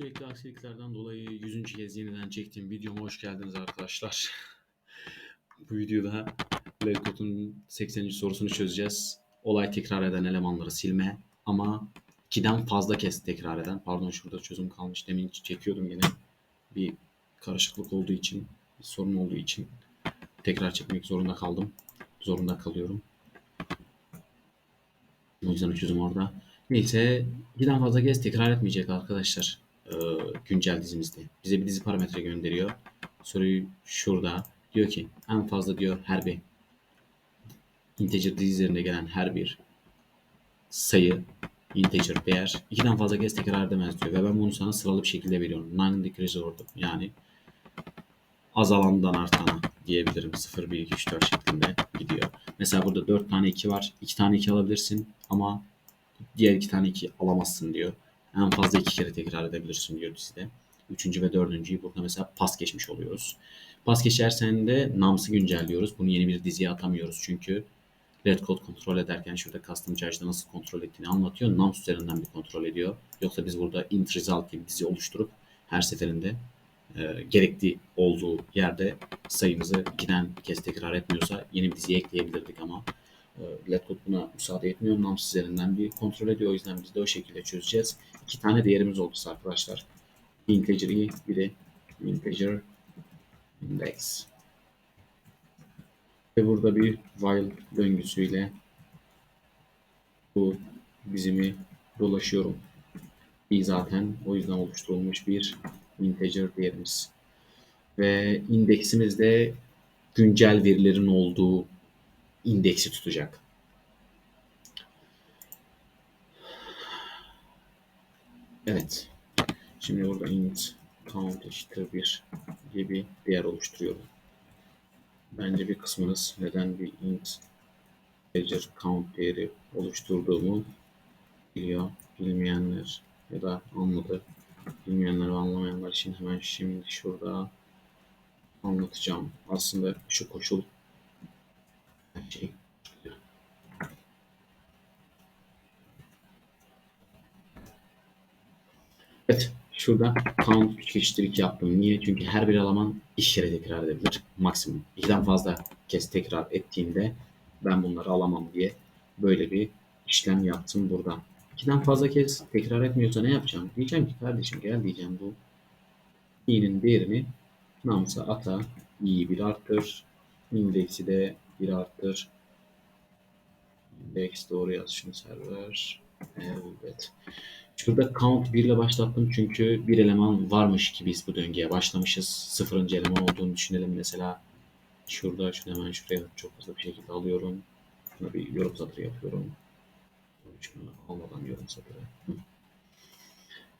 Sürekli aksiliklerden dolayı 100. kez yeniden çektiğim videoma hoş geldiniz arkadaşlar. Bu videoda Levkot'un 80. sorusunu çözeceğiz. Olay tekrar eden elemanları silme ama 2'den fazla kez tekrar eden. Pardon şurada çözüm kalmış. Demin çekiyordum yine. Bir karışıklık olduğu için, bir sorun olduğu için tekrar çekmek zorunda kaldım. Zorunda kalıyorum. O yüzden o çözüm orada. Neyse birden fazla kez tekrar etmeyecek arkadaşlar e, güncel dizimizde. Bize bir dizi parametre gönderiyor. Soruyu şurada diyor ki en fazla diyor her bir integer dizilerinde gelen her bir sayı integer değer ikiden fazla kez tekrar edemez diyor ve ben bunu sana sıralı bir şekilde veriyorum. Nine decrease order yani azalandan artana diyebilirim. 0, 1, 2, 3, 4 şeklinde gidiyor. Mesela burada 4 tane 2 var. 2 tane 2 alabilirsin ama diğer 2 tane 2 alamazsın diyor. En fazla 2 kere tekrar edebilirsin dizide. Üçüncü ve dördüncüyü burada mesela pas geçmiş oluyoruz. Pas geçersen de namsı güncelliyoruz. Bunu yeni bir diziye atamıyoruz çünkü Red Code kontrol ederken şurada Custom Charge'da nasıl kontrol ettiğini anlatıyor. Nums üzerinden bir kontrol ediyor. Yoksa biz burada int result gibi dizi oluşturup her seferinde e, gerekli olduğu yerde sayımızı ikiden kez tekrar etmiyorsa yeni bir diziye ekleyebilirdik ama e, Letcode buna müsaade etmiyor. Nums üzerinden bir kontrol ediyor. O yüzden biz de o şekilde çözeceğiz. İki tane değerimiz oldu arkadaşlar. İnteger i, bir de integer index. Ve burada bir while döngüsüyle bu dizimi dolaşıyorum. i zaten o yüzden oluşturulmuş bir integer değerimiz. Ve indeksimiz de güncel verilerin olduğu indeksi tutacak. Evet. Şimdi burada int count eşittir 1 diye bir değer oluşturuyorum. Bence bir kısmınız neden bir int integer count değeri oluşturduğumu biliyor. Bilmeyenler ya da anladı. Bilmeyenler ve anlamayanlar için hemen şimdi şurada anlatacağım. Aslında şu koşul şey Evet. Şurada count 3 eşittir 2 yaptım. Niye? Çünkü her bir eleman iki kere tekrar edebilir. Maksimum. 2'den fazla kez tekrar ettiğinde ben bunları alamam diye böyle bir işlem yaptım burada. 2'den fazla kez tekrar etmiyorsa ne yapacağım? Diyeceğim ki kardeşim gel diyeceğim bu i'nin değerini namsa ata i'yi bir arttır. indeksi de bir arttır. Index doğru yaz şunu server. Evet. Şurada count 1 ile başlattım çünkü bir eleman varmış ki biz bu döngüye başlamışız. Sıfırıncı eleman olduğunu düşünelim mesela. Şurada şunu hemen şuraya çok hızlı bir şekilde alıyorum. Şuna bir yorum satırı yapıyorum. Şunu almadan yorum satırı.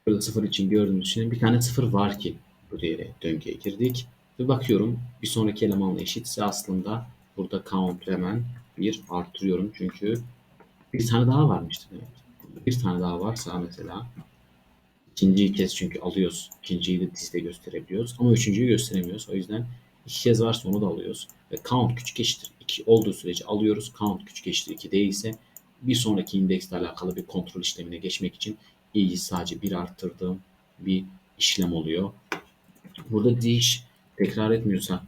Burada sıfır için gördüğünüz için bir tane sıfır var ki bu değere döngüye girdik. Ve bakıyorum bir sonraki elemanla eşitse aslında burada count hemen bir artırıyorum. Çünkü bir tane daha varmıştı demek bir tane daha varsa mesela ikinciyi kez çünkü alıyoruz. İkinciyi de dizide gösterebiliyoruz. Ama üçüncüyü gösteremiyoruz. O yüzden iki kez varsa onu da alıyoruz. Ve count küçük eşittir 2 olduğu sürece alıyoruz. Count küçük eşittir 2 değilse bir sonraki indeksle alakalı bir kontrol işlemine geçmek için i'yi sadece bir arttırdığım bir işlem oluyor. Burada diş tekrar etmiyorsa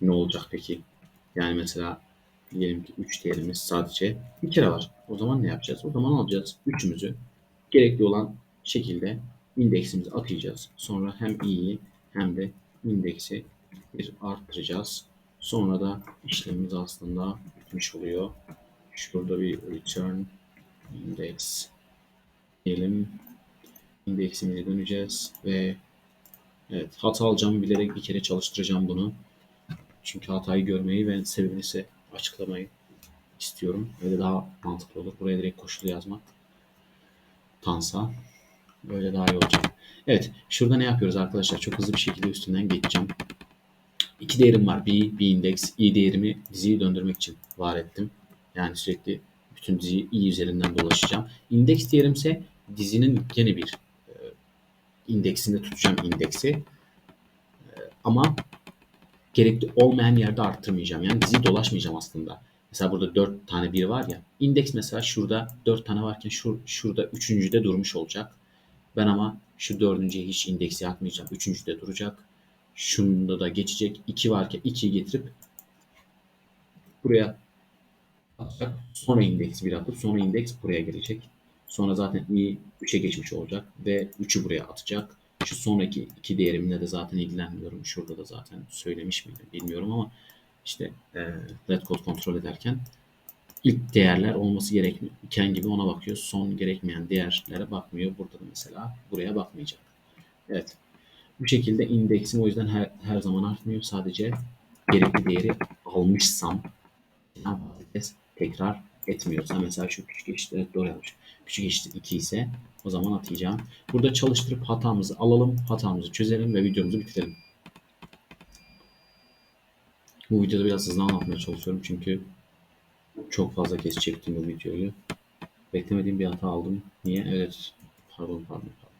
ne olacak peki? Yani mesela diyelim ki 3 değerimiz sadece bir kere var. O zaman ne yapacağız? O zaman alacağız 3'ümüzü gerekli olan şekilde indeksimize atayacağız. Sonra hem i'yi hem de indeksi bir arttıracağız. Sonra da işlemimiz aslında bitmiş oluyor. Şurada bir return index diyelim. İndeksimize döneceğiz ve evet hata alacağımı bilerek bir kere çalıştıracağım bunu. Çünkü hatayı görmeyi ve sebebini ise açıklamayı istiyorum. Böyle daha mantıklı olur. Buraya direkt koşulu yazmak. Tansa. Böyle daha iyi olacak. Evet. Şurada ne yapıyoruz arkadaşlar? Çok hızlı bir şekilde üstünden geçeceğim. İki değerim var. B, B index. i değerimi diziyi döndürmek için var ettim. Yani sürekli bütün diziyi i üzerinden dolaşacağım. İndeks değerimse dizinin gene bir e, indeksinde tutacağım indeksi. E, ama gerekli olmayan yerde arttırmayacağım. Yani dizi dolaşmayacağım aslında. Mesela burada 4 tane 1 var ya. İndeks mesela şurada 4 tane varken şur, şurada üçüncüde durmuş olacak. Ben ama şu dördüncüye hiç indeksi atmayacağım. Üçüncü de duracak. Şunda da geçecek. 2 varken 2'yi getirip buraya atacak. Sonra indeksi bir atıp sonra indeks buraya gelecek. Sonra zaten i 3'e geçmiş olacak ve 3'ü buraya atacak. Şu sonraki iki değerimle de zaten ilgilenmiyorum. Şurada da zaten söylemiş miydim bilmiyorum ama işte e, red code kontrol ederken ilk değerler olması gereken gibi ona bakıyor. Son gerekmeyen değerlere bakmıyor. Burada da mesela buraya bakmayacak. Evet. Bu şekilde indeksim o yüzden her, her zaman artmıyor. Sadece gerekli değeri almışsam tekrar etmiyorsa mesela şu küçük eşittir evet doğru yazmış. Küçük eşittir 2 ise o zaman atayacağım. Burada çalıştırıp hatamızı alalım, hatamızı çözelim ve videomuzu bitirelim. Bu videoda biraz hızlı anlatmaya çalışıyorum çünkü çok fazla kez çektim bu videoyu. Beklemediğim bir hata aldım. Niye? Evet. Pardon pardon pardon.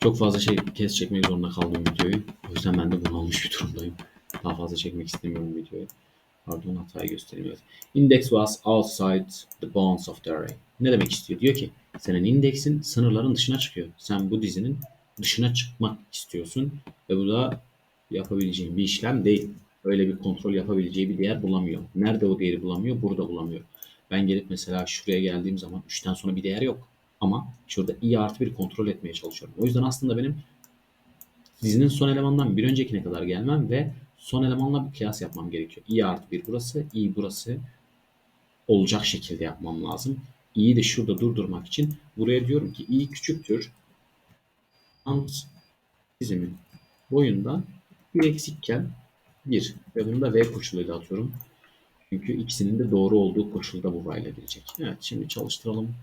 Çok fazla şey kez çekmek zorunda kaldım videoyu. O yüzden ben de bunu almış bir durumdayım. Daha fazla çekmek istemiyorum videoyu. Pardon hatayı göstereyim. Evet. Index was outside the bounds of the array. Ne demek istiyor? Diyor ki senin indeksin sınırların dışına çıkıyor. Sen bu dizinin dışına çıkmak istiyorsun ve bu da yapabileceğin bir işlem değil. Öyle bir kontrol yapabileceği bir değer bulamıyor. Nerede o değeri bulamıyor? Burada bulamıyor. Ben gelip mesela şuraya geldiğim zaman 3'ten sonra bir değer yok. Ama şurada i artı bir kontrol etmeye çalışıyorum. O yüzden aslında benim dizinin son elemandan bir öncekine kadar gelmem ve son elemanla bir kıyas yapmam gerekiyor. i artı 1 burası, i burası olacak şekilde yapmam lazım. i'yi de şurada durdurmak için buraya diyorum ki i küçüktür. Dizimin boyundan bir eksikken 1 ve bunu da v koşuluyla atıyorum. Çünkü ikisinin de doğru olduğu koşulda bu while gelecek. Evet şimdi çalıştıralım.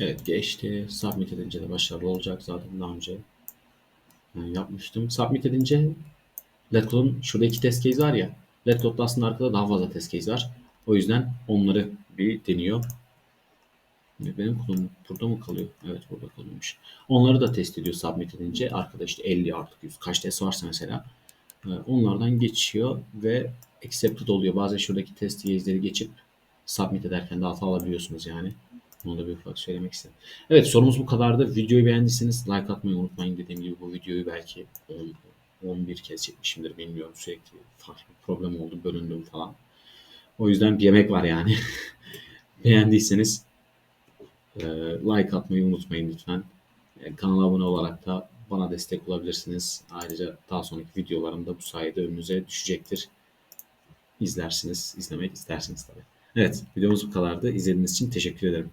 Evet geçti. Submit edince de başarılı olacak. Zaten daha önce yani yapmıştım. Submit edince Letcode'un şurada iki test case var ya. Letcode'da aslında arkada daha fazla test case var. O yüzden onları bir deniyor. Benim kodum burada mı kalıyor? Evet burada kalıyormuş. Onları da test ediyor submit edince. Arkada işte 50 artık 100 kaç test varsa mesela. e, Onlardan geçiyor ve accepted oluyor. Bazen şuradaki test case'leri geçip submit ederken de hata alabiliyorsunuz yani. Onu da bir ufak söylemek istedim. Evet sorumuz bu kadardı. Videoyu beğendiyseniz like atmayı unutmayın. Dediğim gibi bu videoyu belki 10, 11 kez çekmişimdir bilmiyorum. Sürekli farklı bir problem oldu. Bölündüm falan. O yüzden bir yemek var yani. Beğendiyseniz e, like atmayı unutmayın lütfen. E, kanala abone olarak da bana destek olabilirsiniz. Ayrıca daha sonraki videolarım da bu sayede önünüze düşecektir. İzlersiniz, izlemek istersiniz tabii. Evet, videomuz bu kadardı. İzlediğiniz için teşekkür ederim.